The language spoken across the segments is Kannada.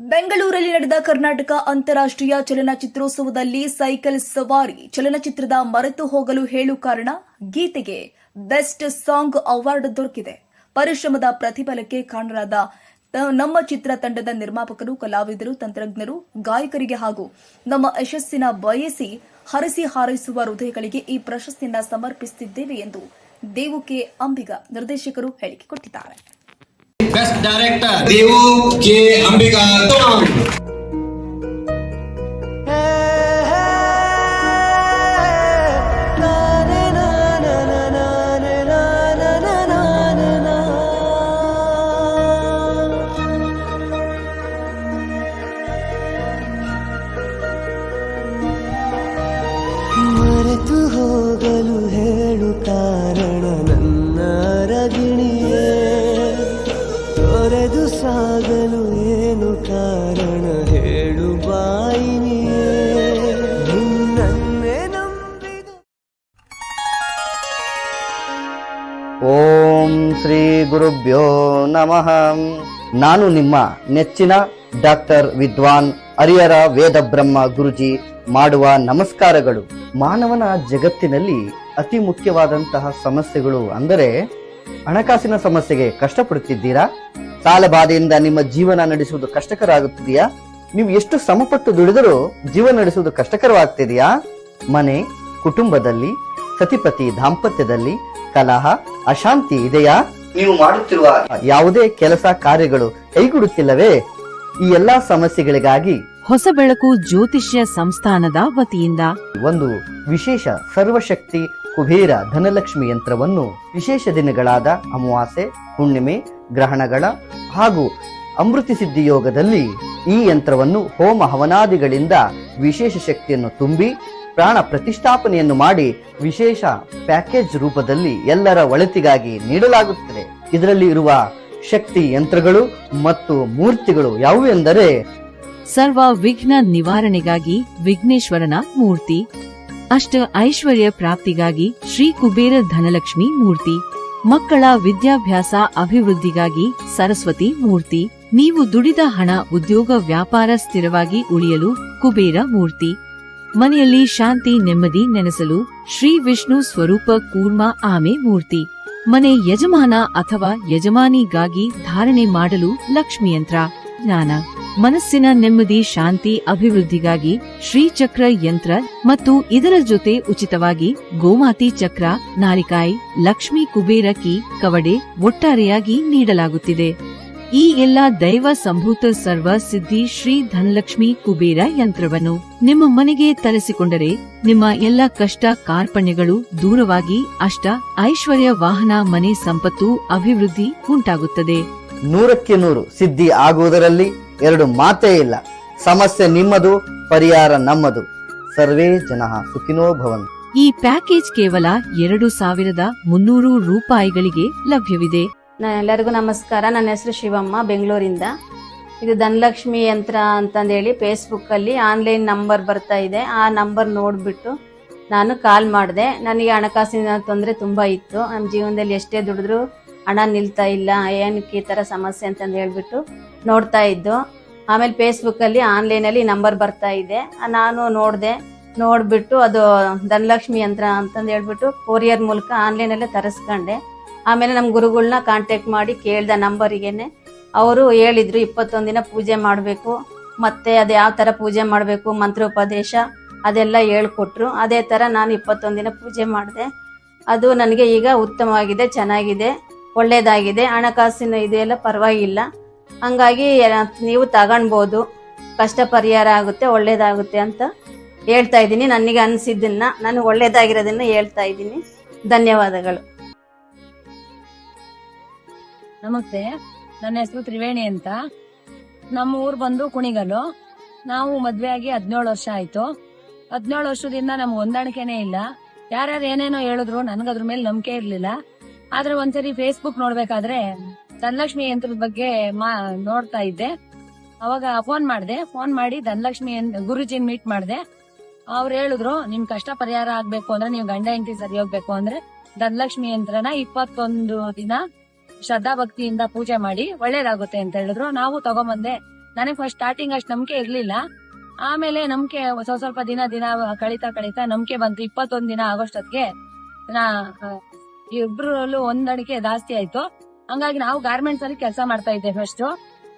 ಬೆಂಗಳೂರಲ್ಲಿ ನಡೆದ ಕರ್ನಾಟಕ ಅಂತಾರಾಷ್ಟ್ರೀಯ ಚಲನಚಿತ್ರೋತ್ಸವದಲ್ಲಿ ಸೈಕಲ್ ಸವಾರಿ ಚಲನಚಿತ್ರದ ಮರೆತು ಹೋಗಲು ಹೇಳು ಕಾರಣ ಗೀತೆಗೆ ಬೆಸ್ಟ್ ಸಾಂಗ್ ಅವಾರ್ಡ್ ದೊರಕಿದೆ. ಪರಿಶ್ರಮದ ಪ್ರತಿಫಲಕ್ಕೆ ಕಾರಣರಾದ ನಮ್ಮ ಚಿತ್ರ ತಂಡದ ನಿರ್ಮಾಪಕರು, ಕಲಾವಿದರು, ತಂತ್ರಜ್ಞರು, ಗಾಯಕರಿಗೆ ಹಾಗೂ ನಮ್ಮ ಯಶಸ್ಸಿನ ಬಯಸಿ ಹರಸಿ ಹಾರೈಸುವ ಹೃದಯಗಳಿಗೆ ಈ ಪ್ರಶಸ್ತಿಯನ್ನು ಸಮರ್ಪಿಸುತ್ತಿದ್ದೇವೆ ಎಂದು ದೇವುಕೆ ಅಂಬಿಗ ನಿರ್ದೇಶಕರು ಹೇಳಿಕೆ ಕೊಟ್ಟಿದ್ದಾರೆ. Best director Devu K Ambika ಮರೆತು ಹೋಗಲು ಹೇಳು ಕಾರಣ ನನ್ನ ಕಾರಣ ಹೇಳು ಓಂ ಶ್ರೀ ಗುರುಭ್ಯೋ ನಮಃ. ನಾನು ನಿಮ್ಮ ನೆಚ್ಚಿನ ಡಾಕ್ಟರ್ ವಿದ್ವಾನ್ ಅರಿಯರ ವೇದ ಬ್ರಹ್ಮ ಗುರುಜಿ ಮಾಡುವ ನಮಸ್ಕಾರಗಳು. ಮಾನವನ ಜಗತ್ತಿನಲ್ಲಿ ಅತಿ ಮುಖ್ಯವಾದಂತಹ ಸಮಸ್ಯೆಗಳು ಅಂದರೆ ಹಣಕಾಸಿನ ಸಮಸ್ಯೆಗೆ ಕಷ್ಟಪಡುತ್ತಿದ್ದೀರಾ? ಸಾಲಬಾಧೆಯಿಂದ ನಿಮ್ಮ ಜೀವನ ನಡೆಸುವುದು ಕಷ್ಟಕರ ಆಗುತ್ತಿದೆಯಾ ನೀವು ಎಷ್ಟು ಸಮಪಟ್ಟು ದುಡಿದರೂ ಜೀವನ ನಡೆಸುವುದು ಕಷ್ಟಕರವಾಗ್ತಿದೆಯಾ? ಮನೆ ಕುಟುಂಬದಲ್ಲಿ ಸತಿಪತಿ ದಾಂಪತ್ಯದಲ್ಲಿ ಕಲಹ ಅಶಾಂತಿ ಇದೆಯಾ? ನೀವು ಮಾಡುತ್ತಿರುವ ಯಾವುದೇ ಕೆಲಸ ಕಾರ್ಯಗಳು ಕೈಗೂಡುತ್ತಿಲ್ಲವೇ? ಈ ಎಲ್ಲಾ ಸಮಸ್ಯೆಗಳಿಗಾಗಿ ಹೊಸ ಬೆಳಕು ಜ್ಯೋತಿಷ್ಯ ಸಂಸ್ಥಾನದ ವತಿಯಿಂದ ಒಂದು ವಿಶೇಷ ಸರ್ವಶಕ್ತಿ ಕುಬೇರ ಧನಲಕ್ಷ್ಮಿ ಯಂತ್ರವನ್ನು ವಿಶೇಷ ದಿನಗಳಾದ ಅಮಾವಾಸ್ಯೆ, ಹುಣ್ಣಿಮೆ, ಗ್ರಹಣಗಳ ಹಾಗೂ ಅಮೃತ ಸಿದ್ಧಿ ಯೋಗದಲ್ಲಿ ಈ ಯಂತ್ರವನ್ನು ಹೋಮ ಹವನಾದಿಗಳಿಂದ ವಿಶೇಷ ಶಕ್ತಿಯನ್ನು ತುಂಬಿ ಪ್ರಾಣ ಪ್ರತಿಷ್ಠಾಪನೆಯನ್ನು ಮಾಡಿ ವಿಶೇಷ ಪ್ಯಾಕೇಜ್ ರೂಪದಲ್ಲಿ ಎಲ್ಲರ ಒಳಿತಿಗಾಗಿ ನೀಡಲಾಗುತ್ತದೆ. ಇದರಲ್ಲಿ ಇರುವ ಶಕ್ತಿ ಯಂತ್ರಗಳು ಮತ್ತು ಮೂರ್ತಿಗಳು ಯಾವುವೆಂದರೆ ಸರ್ವ ವಿಘ್ನ ನಿವಾರಣೆಗಾಗಿ ವಿಘ್ನೇಶ್ವರನ ಮೂರ್ತಿ. ಅಷ್ಟ ಐಶ್ವರ್ಯ ಪ್ರಾಪ್ತಿಗಾಗಿ ಶ್ರೀ ಕುಬೇರ ಧನಲಕ್ಷ್ಮಿ ಮೂರ್ತಿ. ಮಕ್ಕಳ ವಿದ್ಯಾಭ್ಯಾಸ ಅಭಿವೃದ್ಧಿಗಾಗಿ ಸರಸ್ವತಿ ಮೂರ್ತಿ. ನೀವು ದುಡಿದ ಹಣ ಉದ್ಯೋಗ ವ್ಯಾಪಾರ ಸ್ಥಿರವಾಗಿ ಉಳಿಯಲು ಕುಬೇರ ಮೂರ್ತಿ. ಮನೆಯಲ್ಲಿ ಶಾಂತಿ ನೆಮ್ಮದಿ ನೆನೆಸಲು ಶ್ರೀ ವಿಷ್ಣು ಸ್ವರೂಪ ಕೂರ್ಮ ಆಮೆ ಮೂರ್ತಿ. ಮನೆ ಯಜಮಾನ ಅಥವಾ ಯಜಮಾನಿಗಾಗಿ ಧಾರಣೆ ಮಾಡಲು ಲಕ್ಷ್ಮಿಯಂತ್ರ. ಜ್ಞಾನ. ಮನಸ್ಸಿನ ನೆಮ್ಮದಿ, ಶಾಂತಿ, ಅಭಿವೃದ್ಧಿಗಾಗಿ ಶ್ರೀಚಕ್ರ ಯಂತ್ರ ಮತ್ತು ಇದರ ಜೊತೆ ಉಚಿತವಾಗಿ ಗೋಮಾತಿ ಚಕ್ರ, ನಾರಿಕಾಯಿ, ಲಕ್ಷ್ಮಿ ಕುಬೇರ ಕೀ, ಕವಡೆ ಒಟ್ಟಾರೆಯಾಗಿ ನೀಡಲಾಗುತ್ತಿದೆ. ಈ ಎಲ್ಲ ದೈವ ಸಂಭೂತ ಸರ್ವ ಸಿದ್ಧಿ ಶ್ರೀ ಧನಲಕ್ಷ್ಮಿ ಕುಬೇರ ಯಂತ್ರವನ್ನು ನಿಮ್ಮ ಮನೆಗೆ ತರಿಸಿಕೊಂಡರೆ ನಿಮ್ಮ ಎಲ್ಲ ಕಷ್ಟ ಕಾರ್ಪಣ್ಯಗಳು ದೂರವಾಗಿ ಅಷ್ಟ ಐಶ್ವರ್ಯ ವಾಹನ ಮನೆ ಸಂಪತ್ತು ಅಭಿವೃದ್ಧಿ ಉಂಟಾಗುತ್ತದೆ. ನೂರಕ್ಕೆ ನೂರು ಸಿದ್ಧಿ ಆಗುವುದರಲ್ಲಿ ಎರಡು ಮಾತೇ ಇಲ್ಲ. ಸಮಸ್ಯೆ ನಿಮ್ಮದು ಪರಿಹಾರ ನಮ್ಮದು. ಸರ್ವೇ ಜನ ಸುಖಿನೋ ಭವನ್ ಈ ಪ್ಯಾಕೇಜ್ ಕೇವಲ ಎರಡು ಸಾವಿರದ ಮುನ್ನೂರು ರೂಪಾಯಿಗಳಿಗೆ ಲಭ್ಯವಿದೆ. ನ- ಎಲ್ಲರಿಗೂ ನಮಸ್ಕಾರ. ನನ್ನ ಹೆಸರು ಶಿವಮ್ಮ ಬೆಂಗಳೂರಿಂದ. ಇದು ಧನಲಕ್ಷ್ಮಿ ಯಂತ್ರ ಅಂತಂದೇಳಿ ಫೇಸ್ಬುಕ್ಕಲ್ಲಿ ಆನ್ಲೈನ್ ನಂಬರ್ ಬರ್ತಾ ಇದೆ. ಆ ನಂಬರ್ ನೋಡ್ಬಿಟ್ಟು ನಾನು ಕಾಲ್ ಮಾಡಿದೆ. ನನಗೆ ಹಣಕಾಸಿನ ತೊಂದರೆ ತುಂಬ ಇತ್ತು. ನಮ್ಮ ಜೀವನದಲ್ಲಿ ಎಷ್ಟೇ ದುಡಿದ್ರೂ ಹಣ ನಿಲ್ತಾ ಇಲ್ಲ, ಏನಕ್ಕೆ ಈ ಥರ ಸಮಸ್ಯೆ ಅಂತಂದು ಹೇಳ್ಬಿಟ್ಟು ನೋಡ್ತಾ ಇದ್ದು, ಆಮೇಲೆ ಫೇಸ್ಬುಕ್ಕಲ್ಲಿ ಆನ್ಲೈನಲ್ಲಿ ನಂಬರ್ ಬರ್ತಾ ಇದೆ. ನಾನು ನೋಡಿದೆ, ನೋಡಿಬಿಟ್ಟು ಅದು ಧನಲಕ್ಷ್ಮಿ ಯಂತ್ರ ಅಂತಂದು ಹೇಳ್ಬಿಟ್ಟು ಕೊರಿಯರ್ ಮೂಲಕ ಆನ್ಲೈನಲ್ಲೇ ತರಿಸ್ಕೊಂಡೆ. ಆಮೇಲೆ ನಮ್ಮ ಗುರುಗಳನ್ನ ಕಾಂಟ್ಯಾಕ್ಟ್ ಮಾಡಿ ಕೇಳ್ದೆ ನಂಬರಿಗೇನೆ, ಅವರು ಹೇಳಿದ್ರು ಇಪ್ಪತ್ತೊಂದು ದಿನ ಪೂಜೆ ಮಾಡಬೇಕು, ಮತ್ತೆ ಅದು ಯಾವ ಥರ ಪೂಜೆ ಮಾಡಬೇಕು, ಮಂತ್ರೋಪದೇಶ ಅದೆಲ್ಲ ಹೇಳ್ಕೊಟ್ರು. ಅದೇ ಥರ ನಾನು ಇಪ್ಪತ್ತೊಂದು ದಿನ ಪೂಜೆ ಮಾಡಿದೆ. ಅದು ನನಗೆ ಈಗ ಉತ್ತಮವಾಗಿದೆ, ಚೆನ್ನಾಗಿದೆ. ಒಳ್ಳೆಯದಾಗಿದೆ ಹಣಕಾಸಿನ ಇದೆಲ್ಲ ಪರವಾಗಿಲ್ಲ. ಹಂಗಾಗಿ ನೀವು ತಗೊಳ್ಬೋದು ಕಷ್ಟ ಪರಿಹಾರ ಆಗುತ್ತೆ, ಒಳ್ಳೇದಾಗುತ್ತೆ ಅಂತ ಹೇಳ್ತಾ ಇದ್ದೀನಿ. ನನಗೆ ಅನಿಸಿದ್ದನ್ನ, ನಾನು ಒಳ್ಳೇದಾಗಿರೋದನ್ನ ಹೇಳ್ತಾ ಇದ್ದೀನಿ. ಧನ್ಯವಾದಗಳು. ನಮಸ್ತೆ, ನನ್ನ ಹೆಸರು ತ್ರಿವೇಣಿ ಅಂತ. ನಮ್ಮ ಊರು ಬಂದು ಕುಣಿಗಲು. ನಾವು ಮದ್ವೆ ಆಗಿ ಹದಿನೇಳು ವರ್ಷ ಆಯ್ತು. ಹದಿನೇಳು ವರ್ಷದಿಂದ ನಮ್ಗೆ ಹೊಂದಾಣಿಕೆನೇ ಇಲ್ಲ. ಯಾರ್ಯಾರು ಏನೇನೋ ಹೇಳಿದ್ರು, ನನ್ಗದ್ರ ಮೇಲೆ ನಂಬಿಕೆ ಇರ್ಲಿಲ್ಲ. ಆದ್ರೆ ಒಂದ್ಸರಿ ಫೇಸ್ಬುಕ್ ನೋಡ್ಬೇಕಾದ್ರೆ ಧನಲಕ್ಷ್ಮಿ ಯಂತ್ರದ ಬಗ್ಗೆ ನೋಡ್ತಾ ಇದ್ದೆ. ಅವಾಗ ಫೋನ್ ಮಾಡಿದೆ. ಫೋನ್ ಮಾಡಿ ಧನಲಕ್ಷ್ಮಿ ಗುರುಜಿನ್ ಮೀಟ್ ಮಾಡಿದೆ. ಅವ್ರು ಹೇಳಿದ್ರು, ನಿಮ್ ಕಷ್ಟ ಪರಿಹಾರ ಆಗ್ಬೇಕು ಅಂದ್ರೆ ನೀವು ಗಂಡ ಹೆಂಡತಿ ಸರಿ ಹೋಗ್ಬೇಕು ಅಂದ್ರೆ ಧನಲಕ್ಷ್ಮಿ ಯಂತ್ರನ ಇಪ್ಪತ್ತೊಂದು ದಿನ ಶ್ರದ್ಧಾ ಭಕ್ತಿಯಿಂದ ಪೂಜೆ ಮಾಡಿ ಒಳ್ಳೇದಾಗುತ್ತೆ ಅಂತ ಹೇಳಿದ್ರು. ನಾವು ತಗೊಂಬಂದೆ. ನನಗೆ ಫಸ್ಟ್ ಸ್ಟಾರ್ಟಿಂಗ್ ಅಷ್ಟು ನಂಬಿಕೆ ಇರ್ಲಿಲ್ಲ. ಆಮೇಲೆ ನಂಬಿಕೆ ಸ್ವಲ್ಪ ಸ್ವಲ್ಪ ದಿನ ದಿನ ಕಳೀತಾ ಕಳೀತಾ ನಂಬಿಕೆ ಬಂತು. ಇಪ್ಪತ್ತೊಂದ್ ದಿನ ಆಗೋಷ್ಟೊತ್ತಿಗೆ ಇಬ್ರಲ್ಲೂ ಹೊಂದಾಣಿಕೆ ಜಾಸ್ತಿ ಆಯ್ತು. ಹಂಗಾಗಿ ನಾವು ಗಾರ್ಮೆಂಟ್ಸ್ ಅಲ್ಲಿ ಕೆಲಸ ಮಾಡ್ತಾ ಇದ್ದೆ ಫಸ್ಟ್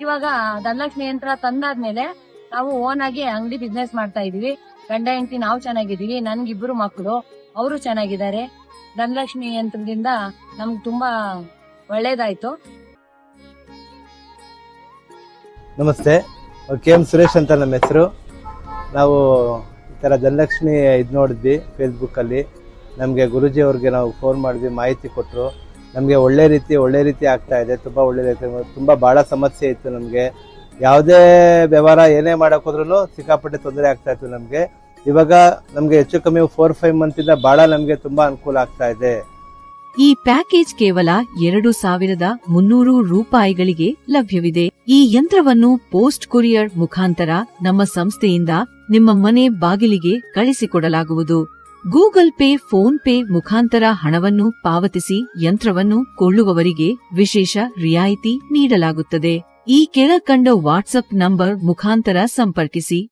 ಇವಾಗ ಧನಲಕ್ಷ್ಮಿ ಯಂತ್ರ ತಂದಾದ್ಮೇಲೆ ನಾವು ಓನ್ ಆಗಿ ಅಂಗಡಿ ಬಿಸ್ನೆಸ್ ಮಾಡ್ತಾ ಇದೀವಿ ಗಂಡ ಹೆಂಡತಿ ನಾವು ಚೆನ್ನಾಗಿದೀವಿ ನನ್ಗಿಬ್ರು ಮಕ್ಕಳು ಅವರು ಚೆನ್ನಾಗಿದ್ದಾರೆ. ಧನಲಕ್ಷ್ಮಿ ಯಂತ್ರದಿಂದ ನಮ್ಗೆ ತುಂಬಾ ಒಳ್ಳೇದಾಯ್ತು. ನಮಸ್ತೆ. ಕೆ ಎಂ ಸುರೇಶ್ ಅಂತ ನಮ್ಮ ಹೆಸರು. ನಾವು ಈ ಥರ ಧನಲಕ್ಷ್ಮಿ ಇದು ನೋಡಿದ್ವಿ ಫೇಸ್ಬುಕ್ಕಲ್ಲಿ ನಮಗೆ ಗುರುಜಿ ಅವ್ರಿಗೆ ನಾವು ಫೋನ್ ಮಾಡಿದ್ವಿ, ಮಾಹಿತಿ ಕೊಟ್ಟರು ನಮಗೆ ಒಳ್ಳೆ ರೀತಿ ಒಳ್ಳೆ ರೀತಿ ಆಗ್ತಾ ಇದೆ, ತುಂಬ ಒಳ್ಳೆ ರೀತಿ ತುಂಬ ಭಾಳ ಸಮಸ್ಯೆ ಇತ್ತು ನಮಗೆ. ಯಾವುದೇ ವ್ಯವಹಾರ ಏನೇ ಮಾಡೋಕ್ಕೋದ್ರೂ ಸಿಕ್ಕಾಪಟ್ಟೆ ತೊಂದರೆ ಆಗ್ತಾ ಇತ್ತು ನಮಗೆ. ಇವಾಗ ನಮಗೆ ಹೆಚ್ಚು ಕಮ್ಮಿ ಫೋರ್ ಫೈವ್ ಮಂತಿಂದ ಭಾಳ ನಮಗೆ ತುಂಬ ಅನುಕೂಲ ಆಗ್ತಾ ಇದೆ. ಈ ಪ್ಯಾಕೇಜ್ ಕೇವಲ ಎರಡು ಸಾವಿರದ ಮುನ್ನೂರು ರೂಪಾಯಿಗಳಿಗೆ ಲಭ್ಯವಿದೆ. ಈ ಯಂತ್ರವನ್ನು ಪೋಸ್ಟ್ ಕೊರಿಯರ್ ಮುಖಾಂತರ ನಮ್ಮ ಸಂಸ್ಥೆಯಿಂದ ನಿಮ್ಮ ಮನೆ ಬಾಗಿಲಿಗೆ ಕಳಿಸಿಕೊಡಲಾಗುವುದು. ಗೂಗಲ್ ಪೇ, ಫೋನ್ ಪೇ ಮುಖಾಂತರ ಹಣವನ್ನು ಪಾವತಿಸಿ ಯಂತ್ರವನ್ನು ಕೊಳ್ಳುವವರಿಗೆ ವಿಶೇಷ ರಿಯಾಯಿತಿ ನೀಡಲಾಗುತ್ತದೆ. ಈ ಕೆಳಕಂಡ ವಾಟ್ಸ್ಆಪ್ ನಂಬರ್ ಮುಖಾಂತರ ಸಂಪರ್ಕಿಸಿ.